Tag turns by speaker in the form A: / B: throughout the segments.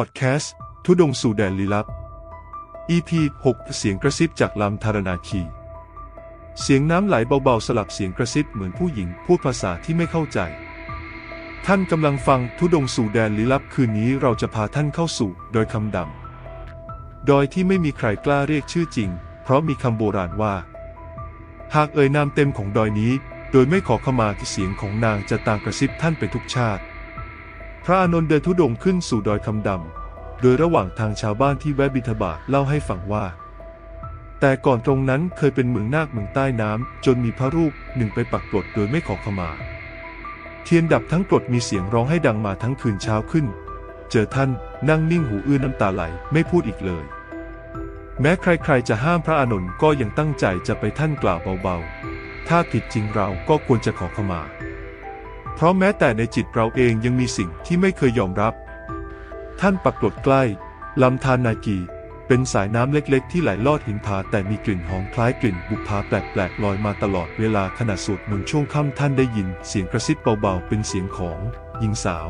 A: พอดแคสต์ ทุดงสู่แดนลี้ลับ EP 6 เสียงกระซิบจากลำธารนาคี เสียงน้ำไหลเบาๆ สลับเสียงกระซิบเหมือนผู้หญิงพูดภาษาที่ไม่เข้าใจ ท่านกำลังฟังทุดงสู่แดนลี้ลับคืนนี้เราจะพาท่านเข้าสู่โดยคำดำโดยที่ไม่มีใครกล้าเรียกชื่อจริง เพราะมีคำโบราณว่า หากเอ่ยนามเต็มของดอยนี้ โดยไม่ขอขมาที่เสียงของนางจะต่ามกระซิบท่านไปทุกชาติ พระอานนท์เดินทุดงค์ขึ้นสู่ดอยคำดำ โดยระหว่างทางชาวบ้านที่แวะบิณฑบาตเล่าให้ฟังว่า แต่ก่อนตรงนั้นเคยเป็นเมืองนาคเมืองใต้น้ำจนมีพระรูปหนึ่งไปปักกรดโดยไม่ขอขมา เทียนดับทั้งกรดมีเสียงร้องให้ดังมาทั้งคืนเช้าขึ้น เจอท่านนั่งนิ่งหูอื้อน้ำตาไหลไม่พูดอีกเลย แม้ใครๆจะห้ามพระอานนท์ก็ยังตั้งใจจะไปท่านกล่าวเบาๆ ถ้าผิดจริงเราก็ควรจะขอขมา เพราะแม้แต่ในจิตเราเองยังมีสิ่งที่ไม่เคยยอมรับ ท่านปักกรดใกล้ลำธารนากีเป็นสายน้ำเล็กๆ ที่ไหลลอดหินผาแต่มีกลิ่นหอมคล้ายกลิ่นบุปผาแปลกๆลอยมาตลอดเวลาขณะสวดมนต์ช่วงค่ำท่านได้ยินเสียงกระซิบเบาๆ เป็นเสียงของหญิงสาว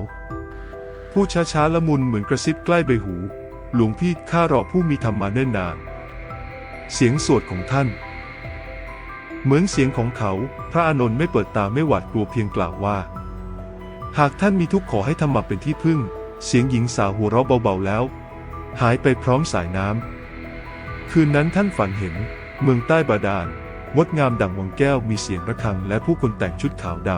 A: พูดช้าๆละมุนเหมือนกระซิบใกล้ใบหู หลวงพี่ข้ารอผู้มีธรรมมาเนิ่นนาน เสียงสวดของท่าน เหมือนเสียงของเขา พระอานนท์ไม่เปิดตาไม่หวาดกลัวเพียงกล่าวว่า หากท่านมีทุกข์ขอให้ธรรมะเป็นที่พึ่ง เสียงหญิงสาวหัวเราะเบาๆแล้ว หายไปพร้อมสายน้ำ คืนนั้นท่านฝันเห็น เมืองใต้บาดาลงดงามดั่งวังแก้วมีเสียงระฆังและผู้คนแต่งชุดขาวด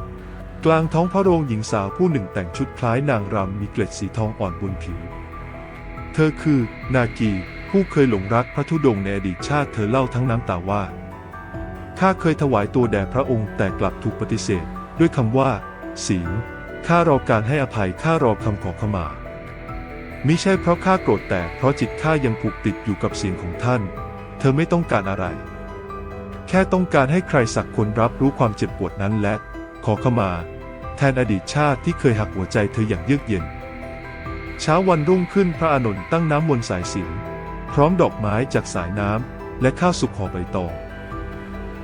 A: ำ กลางท้องพระโรงหญิงสาวผู้หนึ่งแต่งชุดคล้ายนางรำมีเกล็ดสีทองอ่อนบนผิว เธอคือ นากีผู้เคยหลงรักพระธุดงค์ในอดีตชาติเธอเล่าทั้งน้ำตาว่า ข้าเคยถวายตัวแด่พระองค์แต่กลับถูกปฏิเสธ ด้วยคำว่า ศีลข้ารอการให้อภัยข้ารอคำขอขมามิใช่เพราะข้าโกรธแต่เพราะจิตข้ายังผูกติดอยู่กับเสียงของท่าน เธอไม่ต้องการอะไร แค่ต้องการให้ใครสักคนรับรู้ความเจ็บปวดนั้นและ ขอขมา แทนอดีตชาติที่เคยหักหัวใจเธออย่างเยือกเย็น เช้าวันรุ่งขึ้นพระอานนท์ตั้งน้ำมนต์สายสิญจนพร้อมดอกไม้จากสายน้ำและข้าวสุกห่อใบตอง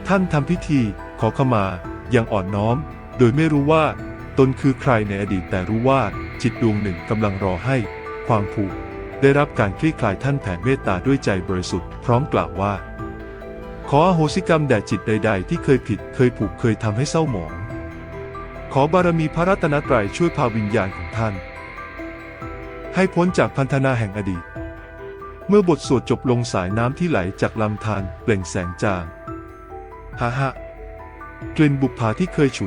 A: ท่านทำพิธีขอขมาอย่างอ่อนน้อม โดยไม่รู้ว่าตนคือใครในอดีตแต่รู้ว่าจิตดวงหนึ่งกำลังรอให้ ความผูกได้รับการคลี่คลายท่านแผ่เมตตาด้วยใจบริสุทธิ์พร้อมกล่าวว่า ขออโหสิกรรมแด่จิตใด ๆ ที่เคยผิดเคยผูกเคยทำให้เศร้าหมอง ขอบารมีพระรัตนตรัยช่วยพาวิญญาณของท่าน ให้พ้นจากพันธนาแห่งอดีต เมื่อบทสวดจบลงสายน้ำที่ไหลจากลำธารเปล่งแสงจาง ฮ่าฮ่ากลิ่นบุปผาที่เคยฉุน